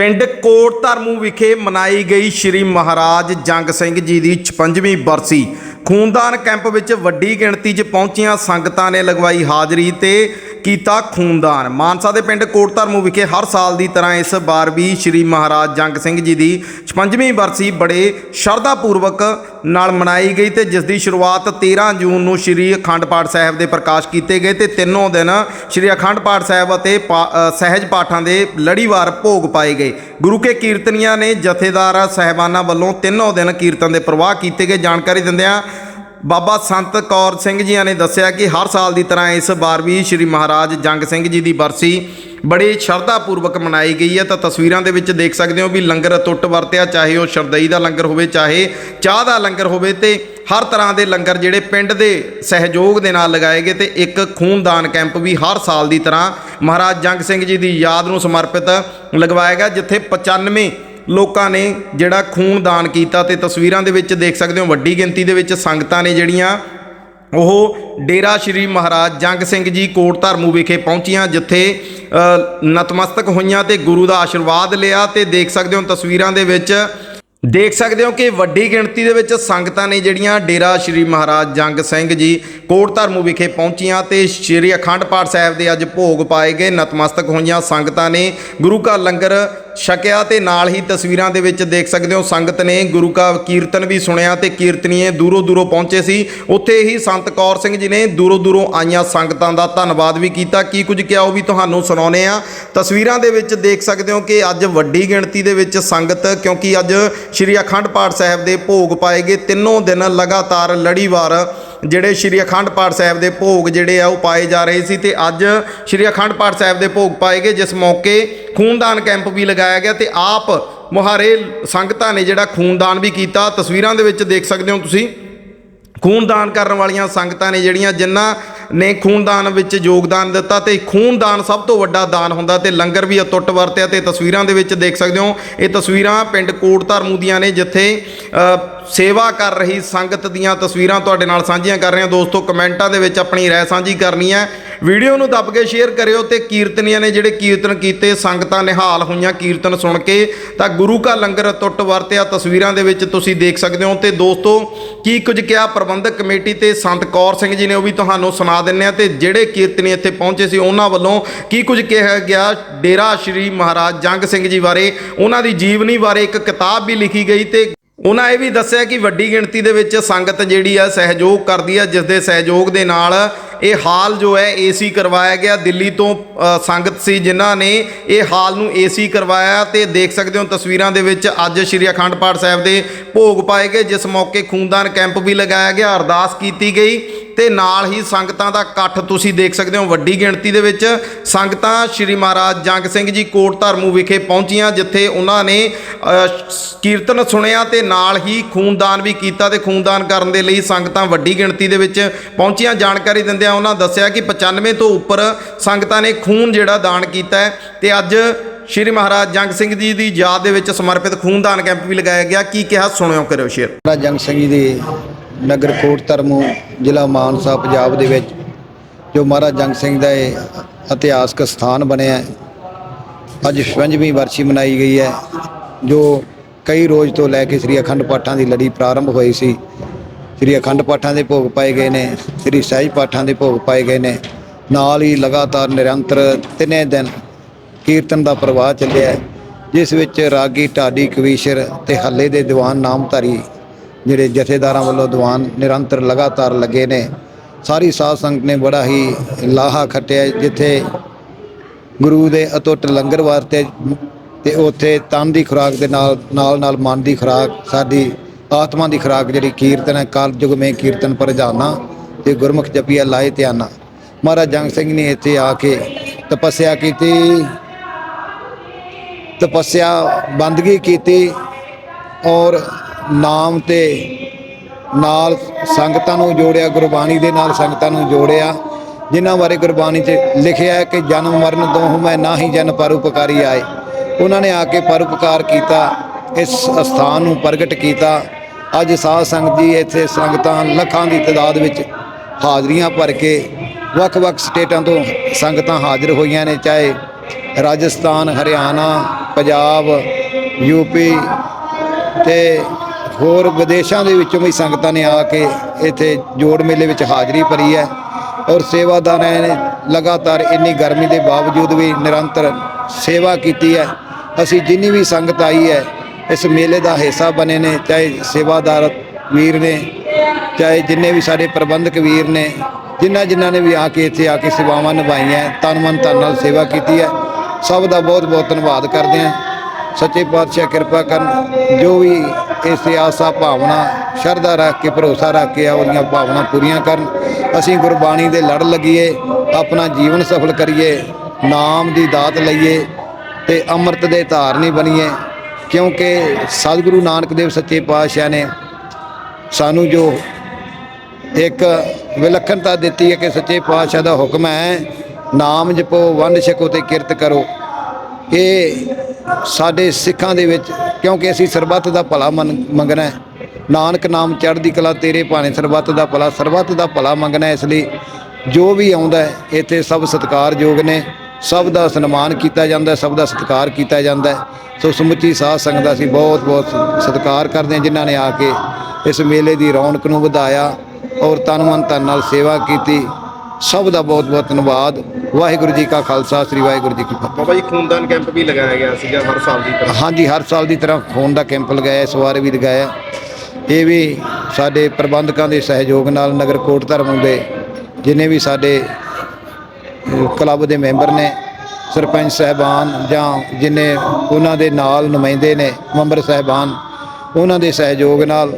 ਪਿੰਡ ਕੋਟ ਧਰਮੂ ਵਿਖੇ ਮਨਾਈ ਗਈ ਸ੍ਰੀ ਮਹਾਰਾਜ ਜੰਗ ਸਿੰਘ ਜੀ ਦੀ 56ਵੀਂ ਬਰਸੀ। ਖੂਨਦਾਨ ਕੈਂਪ ਵਿੱਚ ਵੱਡੀ ਗਿਣਤੀ 'ਚ ਪਹੁੰਚੀਆਂ ਸੰਗਤਾਂ ਨੇ ਲਗਵਾਈ ਹਾਜ਼ਰੀ ਤੇ ਕੀਤਾ ਖੂਨਦਾਨ। ਮਾਨਸਾ ਦੇ ਪਿੰਡ ਕੋਟ ਧਰਮੂ ਵਿਖੇ ਹਰ ਸਾਲ ਦੀ ਤਰ੍ਹਾਂ ਇਸ ਵਾਰ ਵੀ ਸ੍ਰੀ ਮਹਾਰਾਜ ਜੰਗ ਸਿੰਘ ਜੀ ਦੀ 56ਵੀਂ ਬਰਸੀ ਬੜੇ ਸ਼ਰਧਾ ਪੂਰਵਕ ਨਾਲ ਮਨਾਈ ਗਈ ਤੇ ਜਿਸ ਦੀ ਸ਼ੁਰੂਆਤ 13 ਜੂਨ ਨੂੰ ਸ੍ਰੀ ਅਖੰਡ ਪਾਠ ਸਾਹਿਬ ਦੇ ਪ੍ਰਕਾਸ਼ ਕੀਤੇ ਗਏ ਤੇ ਤਿੰਨੋਂ ਦਿਨ ਸ੍ਰੀ ਅਖੰਡ ਪਾਠ ਸਾਹਿਬ ਅਤੇ ਪਾ- ਸਹਿਜ ਪਾਠਾਂ ਦੇ ਲੜੀਵਾਰ ਭੋਗ ਪਾਏ ਗਏ। ਗੁਰੂ ਕੇ ਕੀਰਤਨੀਆਂ ਨੇ ਜਥੇਦਾਰ ਸਹਿਬਾਨਾਂ ਵੱਲੋਂ ਤਿੰਨੋਂ ਦਿਨ ਕੀਰਤਨ ਦੇ ਪ੍ਰਵਾਹ ਕੀਤੇ ਗਏ। ਜਾਣਕਾਰੀ ਦਿੰਦਿਆਂ ਬਾਬਾ ਸੰਤ ਕੌਰ ਸਿੰਘ ਜੀਆਂ ਨੇ ਦੱਸਿਆ ਕਿ ਹਰ ਸਾਲ ਦੀ ਤਰ੍ਹਾਂ ਇਸ ਵਾਰ ਵੀ ਸ੍ਰੀ ਮਹਾਰਾਜ ਜੰਗ ਸਿੰਘ ਜੀ ਦੀ ਬਰਸੀ ਬੜੀ ਸ਼ਰਧਾ ਪੂਰਵਕ ਮਨਾਈ ਗਈ ਹੈ। ਤਾਂ ਤਸਵੀਰਾਂ ਦੇ ਵਿੱਚ ਦੇਖ ਸਕਦੇ ਹੋ ਵੀ ਲੰਗਰ ਅਟੁੱਟ ਵਰਤਿਆ, ਚਾਹੇ ਉਹ ਸ਼ਰਦਈ ਦਾ ਲੰਗਰ ਹੋਵੇ, ਚਾਹੇ ਚਾਹ ਦਾ ਲੰਗਰ ਹੋਵੇ, ਤੇ ਹਰ ਤਰ੍ਹਾਂ ਦੇ ਲੰਗਰ ਜਿਹੜੇ ਪਿੰਡ ਦੇ ਸਹਿਯੋਗ ਦੇ ਨਾਲ ਲਗਾਏ ਗਏ ਤੇ ਇੱਕ ਖੂਨਦਾਨ ਕੈਂਪ ਵੀ ਹਰ ਸਾਲ ਦੀ ਤਰ੍ਹਾਂ ਮਹਾਰਾਜ ਜੰਗ ਸਿੰਘ ਜੀ ਦੀ ਯਾਦ ਨੂੰ ਸਮਰਪਿਤ ਲਗਵਾਇਆ ਗਿਆ, ਜਿੱਥੇ 95 ਲੋਕਾਂ ਨੇ ਜਿਹੜਾ ਖੂਨ ਦਾਨ ਕੀਤਾ ਤੇ ਤਸਵੀਰਾਂ ਦੇ ਵਿੱਚ ਦੇਖ ਸਕਦੇ ਹੋ, ਵੱਡੀ ਗਿਣਤੀ ਦੇ ਵਿੱਚ ਸੰਗਤਾਂ ਨੇ ਜਿਹੜੀਆਂ ਉਹ ਡੇਰਾ ਸ਼੍ਰੀ ਮਹਾਰਾਜ ਜੰਗ ਸਿੰਘ ਜੀ ਕੋਟ ਧਰਮੂ ਵਿਖੇ ਪਹੁੰਚੀਆਂ, ਜਿੱਥੇ ਨਤਮਸਤਕ ਹੋਈਆਂ ਤੇ ਗੁਰੂ ਦਾ ਆਸ਼ੀਰਵਾਦ ਲਿਆ ਤੇ ਦੇਖ ਸਕਦੇ ਹੋ ਤਸਵੀਰਾਂ ਦੇ ਵਿੱਚ, ਦੇਖ ਸਕਦੇ ਹੋ ਕਿ ਵੱਡੀ ਗਿਣਤੀ ਦੇ ਵਿੱਚ ਸੰਗਤਾਂ ਨੇ ਜਿਹੜੀਆਂ ਡੇਰਾ ਸ਼੍ਰੀ ਮਹਾਰਾਜ ਜੰਗ ਸਿੰਘ ਜੀ ਕੋਟ ਧਰਮੂ ਵਿਖੇ ਪਹੁੰਚੀਆਂ ਤੇ ਸ਼੍ਰੀ ਅਖੰਡ ਪਾਠ ਸਾਹਿਬ ਦੇ ਅੱਜ ਭੋਗ ਪਾਏ ਗਏ, ਨਤਮਸਤਕ ਹੋਈਆਂ ਸੰਗਤਾਂ ਨੇ, ਗੁਰੂ ਘਰ ਲੰਗਰ ਛਕਿਆ ਤੇ ਨਾਲ ਹੀ ਤਸਵੀਰਾਂ ਦੇ ਵਿੱਚ ਦੇਖ ਸਕਦੇ ਹੋ ਸੰਗਤ ਨੇ ਗੁਰੂ ਕਾ ਕੀਰਤਨ ਵੀ ਸੁਣਿਆ ਤੇ ਕੀਰਤਨੀਏ ਦੂਰੋਂ ਦੂਰੋਂ ਪਹੁੰਚੇ ਸੀ। ਉੱਥੇ ਹੀ ਸੰਤ ਕੌਰ ਸਿੰਘ ਜੀ ਨੇ ਦੂਰੋਂ ਦੂਰੋਂ ਆਈਆਂ ਸੰਗਤਾਂ ਦਾ ਧੰਨਵਾਦ ਵੀ ਕੀਤਾ। ਕੀ ਕੁਝ ਕਿਹਾ ਉਹ ਵੀ ਤੁਹਾਨੂੰ ਸੁਣਾਉਨੇ ਆ ਤਸਵੀਰਾਂ ਦੇ ਵਿੱਚ ਦੇਖ ਸਕਦੇ ਹੋ ਕਿ ਅੱਜ ਵੱਡੀ ਗਿਣਤੀ ਦੇ ਵਿੱਚ ਸੰਗਤ, ਕਿਉਂਕਿ ਅੱਜ ਸ਼੍ਰੀ ਅਖੰਡ ਪਾਠ ਸਾਹਿਬ ਦੇ ਭੋਗ ਪਾਏ ਗਏ। ਤਿੰਨੋਂ ਦਿਨ ਲਗਾਤਾਰ ਲੜੀਵਾਰ ਜਿਹੜੇ ਸ਼੍ਰੀ ਅਖੰਡ ਪਾਠ ਸਾਹਿਬ ਦੇ ਭੋਗ ਜਿਹੜੇ ਆ ਉਹ ਪਾਏ ਜਾ ਰਹੇ ਸੀ ਤੇ ਅੱਜ ਸ਼੍ਰੀ ਅਖੰਡ ਪਾਠ ਸਾਹਿਬ ਦੇ ਭੋਗ ਪਾਏ ਗਏ, ਜਿਸ ਮੌਕੇ ਖੂਨਦਾਨ ਕੈਂਪ ਵੀ ਲਗਾਇਆ ਗਿਆ ਤੇ ਆਪ ਮੁਹਾਰੇ ਸੰਗਤਾਂ ਨੇ ਜਿਹੜਾ ਖੂਨਦਾਨ ਵੀ ਕੀਤਾ। ਤਸਵੀਰਾਂ ਦੇ ਵਿੱਚ ਦੇਖ ਸਕਦੇ ਹੋ ਤੁਸੀਂ। ਖੂਨਦਾਨ ਕਰਨ ਵਾਲੀਆਂ ਸੰਗਤਾਂ ਨੇ ਜਿਹੜੀਆਂ, ਜਿਨ੍ਹਾਂ ਨੇ ਖੂਨਦਾਨ ਵਿੱਚ ਯੋਗਦਾਨ ਦਿੱਤਾ ਤੇ ਖੂਨਦਾਨ ਸਭ ਤੋਂ ਵੱਡਾ ਦਾਨ ਹੁੰਦਾ ਤੇ ਲੰਗਰ ਵੀ ਅਤੁੱਟ ਵਰਤਿਆ ਤੇ ਤਸਵੀਰਾਂ ਦੇ ਵਿੱਚ ਦੇਖ ਸਕਦੇ ਹੋ। ਇਹ ਤਸਵੀਰਾਂ ਪਿੰਡ ਕੋਟ ਧਰਮੂ ਦੀਆਂ ਨੇ, ਜਿੱਥੇ ਸੇਵਾ ਕਰ ਰਹੀ ਸੰਗਤ ਦੀਆਂ ਤਸਵੀਰਾਂ ਤੁਹਾਡੇ ਨਾਲ ਸਾਂਝੀਆਂ ਕਰ ਰਹੇ ਹਾਂ। ਦੋਸਤੋ, ਕਮੈਂਟਾਂ ਦੇ ਵਿੱਚ ਆਪਣੀ ਰਾਏ ਸਾਂਝੀ ਕਰਨੀ ਹੈ। ਵੀਡੀਓ ਨੂੰ ਦੱਬ ਕੇ ਸ਼ੇਅਰ ਕਰਿਓ ਤੇ ਕੀਰਤਨੀਆਂ ਨੇ ਜਿਹੜੇ ਕੀਰਤਨ ਕੀਤੇ, ਸੰਗਤਾਂ ਨਿਹਾਲ ਹੋਈਆਂ ਕੀਰਤਨ ਸੁਣ ਕੇ, ਤਾਂ ਗੁਰੂ ਕਾ ਲੰਗਰ ਟੁੱਟ ਵਰਤਿਆ ਤਸਵੀਰਾਂ ਦੇ ਵਿੱਚ ਤੁਸੀਂ ਦੇਖ ਸਕਦੇ ਹੋ। ਤੇ ਦੋਸਤੋ, ਕੀ ਕੁਝ ਕਿਹਾ ਪ੍ਰਬੰਧਕ ਕਮੇਟੀ ਤੇ ਸੰਤ ਕੌਰ ਸਿੰਘ ਜੀ ਨੇ, ਉਹ ਵੀ ਤੁਹਾਨੂੰ ਸੁਣਾ ਦਿੰਨੇ ਆ ਤੇ ਜਿਹੜੇ ਕੀਰਤਨੀ ਇੱਥੇ ਪਹੁੰਚੇ ਸੀ, ਉਹਨਾਂ ਵੱਲੋਂ ਕੀ ਕੁਝ ਕਿਹਾ ਗਿਆ? ਡੇਰਾ ਸ਼੍ਰੀ ਮਹਾਰਾਜ ਜੰਗ ਸਿੰਘ ਜੀ ਬਾਰੇ, ਉਹਨਾਂ ਦੀ ਜੀਵਨੀ ਬਾਰੇ ਇੱਕ ਕਿਤਾਬ ਵੀ ਲਿਖੀ ਗਈ ਤੇ ਉਹਨਾਂ ਇਹ ਵੀ ਦੱਸਿਆ ਕਿ ਵੱਡੀ ਗਿਣਤੀ ਦੇ ਵਿੱਚ ਸੰਗਤ ਜਿਹੜੀ ਆ ਸਹਿਯੋਗ ਕਰਦੀ ਆ ਜਿਸ ਦੇ ਸਹਿਯੋਗ ਦੇ ਨਾਲ ਇਹ ਹਾਲ ਜੋ ਹੈ, ਏਸੀ ਕਰਵਾਇਆ ਗਿਆ। ਦਿੱਲੀ ਤੋਂ ਸੰਗਤ ਸੀ ਜਿਨ੍ਹਾਂ ਨੇ ਇਹ ਹਾਲ ਨੂੰ ਏਸੀ ਕਰਵਾਇਆ ਤੇ ਦੇਖ ਸਕਦੇ ਹੋ ਤਸਵੀਰਾਂ ਦੇ ਵਿੱਚ ਅੱਜ ਸ਼੍ਰੀ ਅਖੰਡ ਪਾਠ ਸਾਹਿਬ ਦੇ ਭੋਗ ਪਾਏ ਗਏ, ਜਿਸ ਮੌਕੇ ਖੂਨਦਾਨ ਕੈਂਪ ਵੀ ਲਗਾਇਆ ਗਿਆ, ਅਰਦਾਸ ਕੀਤੀ ਗਈ ਤੇ ਨਾਲ ਹੀ ਸੰਗਤਾਂ ਦਾ ਇਕੱਠ ਤੁਸੀਂ ਦੇਖ ਸਕਦੇ ਹੋ ਵੱਡੀ ਗਿਣਤੀ ਦੇ ਵਿੱਚ। ਸੰਗਤਾਂ ਸ਼੍ਰੀ ਮਹਾਰਾਜ ਜੰਗ ਸਿੰਘ ਜੀ ਕੋਟ ਧਰਮੂ ਵਿਖੇ ਪਹੁੰਚੀਆਂ, ਜਿੱਥੇ ਉਹਨਾਂ ਨੇ ਕੀਰਤਨ ਸੁਣਿਆ ਤੇ ਨਾਲ ਹੀ ਖੂਨਦਾਨ ਵੀ ਕੀਤਾ ਤੇ ਖੂਨਦਾਨ ਕਰਨ ਦੇ ਲਈ ਸੰਗਤਾਂ ਵੱਡੀ ਗਿਣਤੀ ਦੇ ਵਿੱਚ ਪਹੁੰਚੀਆਂ। ਜਾਣਕਾਰੀ ਦਿੰਦਿਆਂ ਉਹਨਾਂ ਦੱਸਿਆ ਕਿ 95 ਤੋਂ ਉੱਪਰ ਸੰਗਤਾਂ ਨੇ ਖੂਨ ਜਿਹੜਾ ਦਾਨ ਕੀਤਾ ਹੈ ਤੇ ਅੱਜ ਸ਼੍ਰੀ ਮਹਾਰਾਜ ਜੰਗ ਸਿੰਘ ਜੀ ਦੀ ਯਾਦ ਦੇ ਵਿੱਚ ਸਮਰਪਿਤ ਖੂਨਦਾਨ ਕੈਂਪ ਵੀ ਲਗਾਇਆ ਗਿਆ ਕੀ ਕਿਹਾ ਸੁਣਿਓ ਕਰਿਓ ਸ਼ੇਅਰ ਮਹਾਰਾਜ ਜੰਗ ਸਿੰਘ ਜੀ ਦੇ ਨਗਰ ਕੋਟ ਧਰਮੂ, ਜ਼ਿਲ੍ਹਾ ਮਾਨਸਾ, ਪੰਜਾਬ ਦੇ ਵਿੱਚ ਜੋ ਮਹਾਰਾਜ ਜੰਗ ਸਿੰਘ ਦਾ ਇਹ ਇਤਿਹਾਸਕ ਸਥਾਨ ਬਣਿਆ ਹੈ। ਅੱਜ 56ਵੀਂ ਵਰਸ਼ੀ ਮਨਾਈ ਗਈ ਹੈ, ਜੋ ਕਈ ਰੋਜ਼ ਤੋਂ ਲੈ ਕੇ ਸ੍ਰੀ ਅਖੰਡ ਪਾਠਾਂ ਦੀ ਲੜੀ ਪ੍ਰਾਰੰਭ ਹੋਈ ਸੀ ਸ੍ਰੀ ਅਖੰਡ ਪਾਠਾਂ ਦੇ ਭੋਗ ਪਾਏ ਗਏ ਨੇ, ਸ੍ਰੀ ਸਹਿਜ ਪਾਠਾਂ ਦੇ ਭੋਗ ਪਾਏ ਗਏ ਨੇ। ਨਾਲ ਹੀ ਲਗਾਤਾਰ ਨਿਰੰਤਰ ਤਿੰਨੇ ਦਿਨ ਕੀਰਤਨ ਦਾ ਪ੍ਰਵਾਹ ਚੱਲਿਆ ਜਿਸ ਵਿੱਚ ਰਾਗੀ, ਢਾਡੀ, ਕਵੀਸ਼ਰ ਤੇ ਹੱਲੇ ਦੇ ਦੀਵਾਨ ਨਾਮਧਾਰੀ ਜਿਹੜੇ ਜਥੇਦਾਰਾਂ ਵੱਲੋਂ ਦੀਵਾਨ ਨਿਰੰਤਰ ਲਗਾਤਾਰ ਲੱਗੇ ਨੇ। ਸਾਰੀ ਸਾਧ ਸੰਗਤ ਨੇ ਬੜਾ ਹੀ ਲਾਹਾ ਖੱਟਿਆ ਜਿੱਥੇ ਗੁਰੂ ਦੇ ਅਟੁੱਟ ਲੰਗਰ ਵਾਸਤੇ ਤੇ ਉੱਥੇ ਤਨ ਦੀ ਖੁਰਾਕ ਦੇ ਨਾਲ ਨਾਲ ਨਾਲ ਮਨ ਦੀ ਖੁਰਾਕ, ਸਾਡੀ ਆਤਮਾ ਦੀ ਖੁਰਾਕ ਜਿਹੜੀ ਕੀਰਤਨ ਹੈ, ਕਾਲ ਯੁਗ ਮੇ ਕੀਰਤਨ ਪਰ ਜਾਣਾ ਤੇ ਗੁਰਮੁਖ ਜਪੀਆ ਲਾਏ ਧਿਆਨਾ। ਮਹਾਰਾਜ ਜੰਗ ਸਿੰਘ ਨੇ ਇੱਥੇ ਆ ਕੇ ਤਪੱਸਿਆ ਕੀਤੀ, ਤਪੱਸਿਆ ਬੰਦਗੀ ਕੀਤੀ ਔਰ ਨਾਮ ਤੇ ਨਾਲ ਸੰਗਤਾਂ ਨੂੰ ਜੋੜਿਆ, ਗੁਰਬਾਣੀ ਦੇ ਨਾਲ ਸੰਗਤਾਂ ਨੂੰ ਜੋੜਿਆ, ਜਿਨ੍ਹਾਂ ਬਾਰੇ ਗੁਰਬਾਣੀ 'ਚ ਲਿਖਿਆ ਹੈ ਕਿ ਜਨਮ ਮਰਨ ਦੋਹ ਮੈਂ ਨਾਹੀ ਜਨ ਪਰਉਪਕਾਰੀ ਆਏ। ਉਹਨਾਂ ਨੇ ਆ ਕੇ ਪਰਉਪਕਾਰ ਕੀਤਾ, ਇਸ ਅਸਥਾਨ ਨੂੰ ਪ੍ਰਗਟ ਕੀਤਾ। ਅੱਜ ਸਾਧ ਸੰਗਤ ਜੀ ਇੱਥੇ ਸੰਗਤਾਂ ਲੱਖਾਂ ਦੀ ਤਾਦਾਦ ਵਿੱਚ ਹਾਜ਼ਰੀਆਂ ਭਰ ਕੇ ਵੱਖ-ਵੱਖ ਸਟੇਟਾਂ ਤੋਂ ਸੰਗਤਾਂ ਹਾਜ਼ਰ ਹੋਈਆਂ ਨੇ, ਚਾਹੇ ਰਾਜਸਥਾਨ, ਹਰਿਆਣਾ, ਪੰਜਾਬ ਯੂਪੀ ਤੇ ਹੋਰ ਵਿਦੇਸ਼ਾਂ ਦੇ ਵਿੱਚੋਂ ਵੀ ਸੰਗਤਾਂ ਨੇ ਆ ਕੇ ਇੱਥੇ ਜੋੜ ਮੇਲੇ ਵਿੱਚ ਹਾਜ਼ਰੀ ਭਰੀ ਹੈ ਔਰ ਸੇਵਾਦਾਰਾਂ ਨੇ ਲਗਾਤਾਰ ਇੰਨੀ ਗਰਮੀ ਦੇ ਬਾਵਜੂਦ ਵੀ ਨਿਰੰਤਰ ਸੇਵਾ ਕੀਤੀ ਹੈ। ਅਸੀਂ ਜਿੰਨੀ ਵੀ ਸੰਗਤ ਆਈ ਹੈ ਇਸ ਮੇਲੇ ਦਾ ਹਿੱਸਾ ਬਣੇ ਨੇ, ਚਾਹੇ ਸੇਵਾਦਾਰ ਵੀਰ ਨੇ, ਚਾਹੇ ਜਿੰਨੇ ਵੀ ਸਾਡੇ ਪ੍ਰਬੰਧਕ ਵੀਰ ਨੇ, ਜਿਨ੍ਹਾਂ ਜਿਨ੍ਹਾਂ ਨੇ ਵੀ ਆ ਕੇ ਇੱਥੇ ਆ ਕੇ ਸੇਵਾਵਾਂ ਨਿਭਾਈਆਂ, ਤਨ ਮਨ ਧਨ ਨਾਲ ਸੇਵਾ ਕੀਤੀ ਹੈ। ਸਭ ਦਾ ਬਹੁਤ ਬਹੁਤ ਧੰਨਵਾਦ ਕਰਦੇ ਹਾਂ। ਸੱਚੇ ਪਾਤਸ਼ਾਹ ਕਿਰਪਾ ਕਰਨ, ਜੋ ਵੀ ਇਸ ਆਸਾ ਭਾਵਨਾ, ਸ਼ਰਧਾ ਰੱਖ ਕੇ, ਭਰੋਸਾ ਰੱਖ ਕੇ ਆ, ਉਹਦੀਆਂ ਭਾਵਨਾ ਪੂਰੀਆਂ ਕਰਨ। ਅਸੀਂ ਗੁਰਬਾਣੀ ਦੇ ਲੜ ਲੱਗੀਏ, ਆਪਣਾ ਜੀਵਨ ਸਫਲ ਕਰੀਏ, ਨਾਮ ਦੀ ਦਾਤ ਲਈਏ ਤੇ ਅੰਮ੍ਰਿਤ ਦੇ ਧਾਰਨੀ ਬਣੀਏ। ਕਿਉਂਕਿ ਸਤਿਗੁਰੂ ਨਾਨਕ ਦੇਵ ਸੱਚੇ ਪਾਤਸ਼ਾਹ ਨੇ ਸਾਨੂੰ ਜੋ ਇੱਕ ਵਿਲੱਖਣਤਾ ਦਿੱਤੀ ਹੈ ਕਿ ਸੱਚੇ ਪਾਤਸ਼ਾਹ ਦਾ ਹੁਕਮ ਹੈ, ਨਾਮ ਜਪੋ, ਵੰਡ ਛਕੋ ਤੇ ਕਿਰਤ ਕਰੋ। ਇਹ ਸਾਡੇ ਸਿੱਖਾਂ ਦੇ ਵਿੱਚ, ਕਿਉਂਕਿ ਅਸੀਂ ਸਰਬੱਤ ਦਾ ਭਲਾ ਮੰਨ- ਮੰਗਣਾ ਹੈ। ਨਾਨਕ ਨਾਮ ਚੜ੍ਹਦੀ ਕਲਾ ਤੇਰੇ ਭਾਣੇ, ਸਰਬੱਤ ਦਾ ਭਲਾ, ਸਰਬੱਤ ਦਾ ਭਲਾ ਮੰਗਣਾ ਇਸ ਲਈ ਜੋ ਵੀ ਆਉਂਦਾ ਇੱਥੇ ਸਭ ਸਤਿਕਾਰਯੋਗ ਨੇ। ਸਭ ਦਾ ਸਨਮਾਨ ਕੀਤਾ ਜਾਂਦਾ ਸਭ ਦਾ ਸਤਿਕਾਰ ਕੀਤਾ ਜਾਂਦਾ। ਸੋ ਸਮੁੱਚੀ ਸਾਧ ਸੰਗਤ ਦਾ ਅਸੀਂ ਬਹੁਤ ਬਹੁਤ ਸਤਿਕਾਰ ਕਰਦੇ ਹਾਂ ਜਿਨ੍ਹਾਂ ਨੇ ਆ ਕੇ ਇਸ ਮੇਲੇ ਦੀ ਰੌਣਕ ਨੂੰ ਵਧਾਇਆ ਔਰ ਤਨ ਮਨ ਧਨ ਨਾਲ ਸੇਵਾ ਕੀਤੀ। ਸਭ ਦਾ ਬਹੁਤ ਬਹੁਤ ਧੰਨਵਾਦ। ਵਾਹਿਗੁਰੂ ਜੀ ਕਾ ਖਾਲਸਾ ਸ੍ਰੀ ਵਾਹਿਗੁਰੂ ਜੀ ਕੀ ਫਤਿਹ। ਬਾਬਾ ਜੀ ਖੂਨਦਾਨ ਕੈਂਪ ਵੀ ਲਗਾਇਆ ਗਿਆ ਸੀਗਾ ਹਰ ਸਾਲ ਦੀ ਤਰ੍ਹਾਂ। ਹਾਂਜੀ ਹਰ ਸਾਲ ਦੀ ਤਰ੍ਹਾਂ ਖੂਨ ਦਾ ਕੈਂਪ ਲਗਾਇਆ ਇਸ ਵਾਰ ਵੀ ਲਗਾਇਆ। ਇਹ ਵੀ ਸਾਡੇ ਪ੍ਰਬੰਧਕਾਂ ਦੇ ਸਹਿਯੋਗ ਨਾਲ ਨਗਰ ਕੋਟ ਧਰਮ ਦੇ ਜਿੰਨੇ ਵੀ ਸਾਡੇ ਕਲੱਬ ਦੇ ਮੈਂਬਰ ਨੇ, ਸਰਪੰਚ ਸਹਿਬਾਨ ਜਾਂ ਜਿੰਨੇ ਉਹਨਾਂ ਦੇ ਨਾਲ ਨੁਮਾਇੰਦੇ ਨੇ, ਮੈਂਬਰ ਸਹਿਬਾਨ, ਉਹਨਾਂ ਦੇ ਸਹਿਯੋਗ ਨਾਲ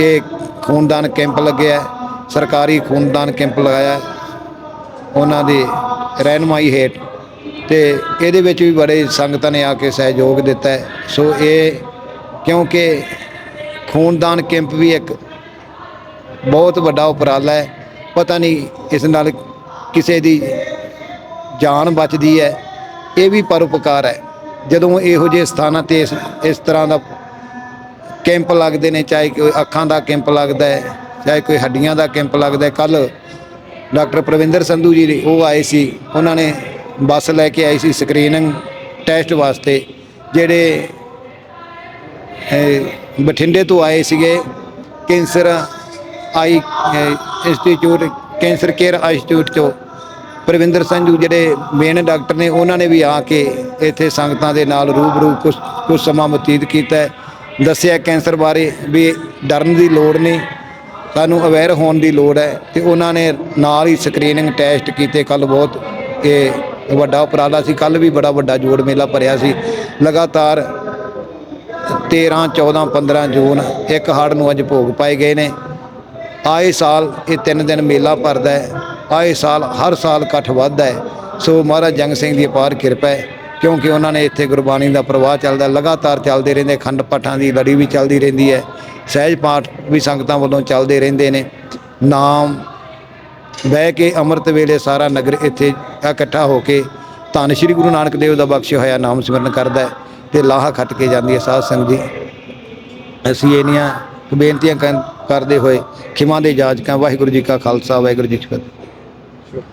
ਇਹ ਖੂਨਦਾਨ ਕੈਂਪ ਲੱਗਿਆ ਸਰਕਾਰੀ ਖੂਨਦਾਨ ਕੈਂਪ ਲਗਾਇਆ ਉਹਨਾਂ ਦੀ ਰਹਿਨਮਾਈ ਹੇਠ। ਤੇ ਇਹਦੇ ਵਿੱਚ ਵੀ ਬੜੇ ਸੰਗਤਾਂ ਨੇ ਆ ਕੇ ਸਹਿਯੋਗ ਦਿੱਤਾ ਸੋ ਇਹ ਕਿਉਂਕਿ ਖੂਨਦਾਨ ਕੈਂਪ ਵੀ ਇੱਕ ਬਹੁਤ ਵੱਡਾ ਉਪਰਾਲਾ ਹੈ, ਪਤਾ ਨਹੀਂ ਇਸ ਨਾਲ ਕਿਸੇ ਦੀ ਜਾਨ ਬਚਦੀ ਹੈ, ਇਹ ਵੀ ਪਰਉਪਕਾਰ ਹੈ। ਜਦੋਂ ਇਹੋ ਜਿਹੇ ਸਥਾਨਾਂ ਤੇ ਇਸ ਇਸ ਤਰ੍ਹਾਂ ਦਾ ਕੈਂਪ ਲੱਗਦੇ ਨੇ, ਚਾਹੇ ਕੋਈ ਅੱਖਾਂ ਦਾ ਕੈਂਪ ਲੱਗਦਾ ਹੈ, ਚਾਹੇ ਕੋਈ ਹੱਡੀਆਂ ਦਾ ਕੈਂਪ ਲੱਗਦਾ ਹੈ ਕੱਲ ਡਾਕਟਰ ਪ੍ਰਵਿੰਦਰ ਸੰਧੂ ਜੀ ਉਹ ਆਏ ਸੀ, ਉਹਨਾਂ ਨੇ ਬੱਸ ਲੈ ਕੇ ਆਈ ਸੀ ਸਕਰੀਨਿੰਗ ਟੈਸਟ ਵਾਸਤੇ, ਜਿਹੜੇ ਬਠਿੰਡੇ ਤੋਂ ਆਏ ਸੀਗੇ, ਕੈਂਸਰ ਆਈ ਇੰਸਟੀਚਿਊਟ, ਕੈਂਸਰ ਕੇਅਰ ਇੰਸਟੀਚਿਊਟ ਚੋਂ। ਪ੍ਰਵਿੰਦਰ ਸੰਧੂ ਜਿਹੜੇ ਮੇਨ ਡਾਕਟਰ ਨੇ, ਉਹਨਾਂ ਨੇ ਵੀ ਆ ਕੇ ਇੱਥੇ ਸੰਗਤਾਂ ਦੇ ਨਾਲ ਰੂਬਰੂ ਕੁਝ ਕੁਝ ਸਮਾਂ ਬਤੀਤ ਕੀਤਾ ਦੱਸਿਆ ਕੈਂਸਰ ਬਾਰੇ ਵੀ ਡਰਨ ਦੀ ਲੋੜ ਨਹੀਂ, ਸਾਨੂੰ ਅਵੇਅਰ ਹੋਣ ਦੀ ਲੋੜ ਹੈ ਤੇ ਉਹਨਾਂ ਨੇ ਨਾਲ ਹੀ ਸਕਰੀਨਿੰਗ ਟੈਸਟ ਕੀਤੇ। ਕੱਲ ਬਹੁਤ ਇਹ ਵੱਡਾ ਉਪਰਾਲਾ ਸੀ। ਕੱਲ ਵੀ ਬੜਾ ਵੱਡਾ ਜੋੜ ਮੇਲਾ ਭਰਿਆ ਸੀ। ਲਗਾਤਾਰ 13 14 15 ਜੂਨ ਇੱਕ ਹੜ ਨੂੰ ਅੱਜ ਭੋਗ ਪਾਏ ਗਏ ਨੇ। ਆਏ ਸਾਲ ਇਹ ਤਿੰਨ ਦਿਨ ਮੇਲਾ ਭਰਦਾ ਹੈ। ਆਏ ਸਾਲ ਹਰ ਸਾਲ ਇਕੱਠ ਵੱਧਦਾ ਹੈ। ਸੋ ਮਹਾਰਾਜ ਜੰਗ ਸਿੰਘ ਦੀ ਅਪਾਰ ਕਿਰਪਾ ਹੈ, ਕਿਉਂਕਿ ਉਹਨਾਂ ਨੇ ਇੱਥੇ ਗੁਰਬਾਣੀ ਦਾ ਪ੍ਰਵਾਹ ਚੱਲਦਾ, ਲਗਾਤਾਰ ਚੱਲਦੇ ਰਹਿੰਦੇ ਖੰਡ ਪਾਠਾਂ ਦੀ ਲੜੀ ਵੀ ਚੱਲਦੀ ਰਹਿੰਦੀ ਹੈ, ਸਹਿਜ ਪਾਠ ਵੀ ਸੰਗਤਾਂ ਵੱਲੋਂ ਚੱਲਦੇ ਰਹਿੰਦੇ ਨੇ। ਨਾਮ ਬਹਿ ਕੇ ਅੰਮ੍ਰਿਤ ਵੇਲੇ ਸਾਰਾ ਨਗਰ ਇੱਥੇ ਇਕੱਠਾ ਹੋ ਕੇ ਧੰਨ ਸ਼੍ਰੀ ਗੁਰੂ ਨਾਨਕ ਦੇਵ ਦਾ ਬਖਸ਼ਿਆ ਹੋਇਆ ਨਾਮ ਸਿਮਰਨ ਕਰਦਾ ਹੈ ਤੇ ਲਾਹਾ ਖੱਟ ਕੇ ਜਾਂਦੀ ਹੈ ਸਾਧ ਸੰਗਤ ਜੀ ਅਸੀਂ ਇਹਨੀਆਂ ਬੇਨਤੀਆਂ ਕਰਨ- ਕਰਦੇ ਹੋਏ ਖਿਮਾ ਦੇ ਜਾਜਕਾਂ, ਵਾਹਿਗੁਰੂ ਜੀ ਕਾ ਖਾਲਸਾ, ਵਾਹਿਗੁਰੂ ਜੀ ਕੀ ਫਤਿਹ। ছিল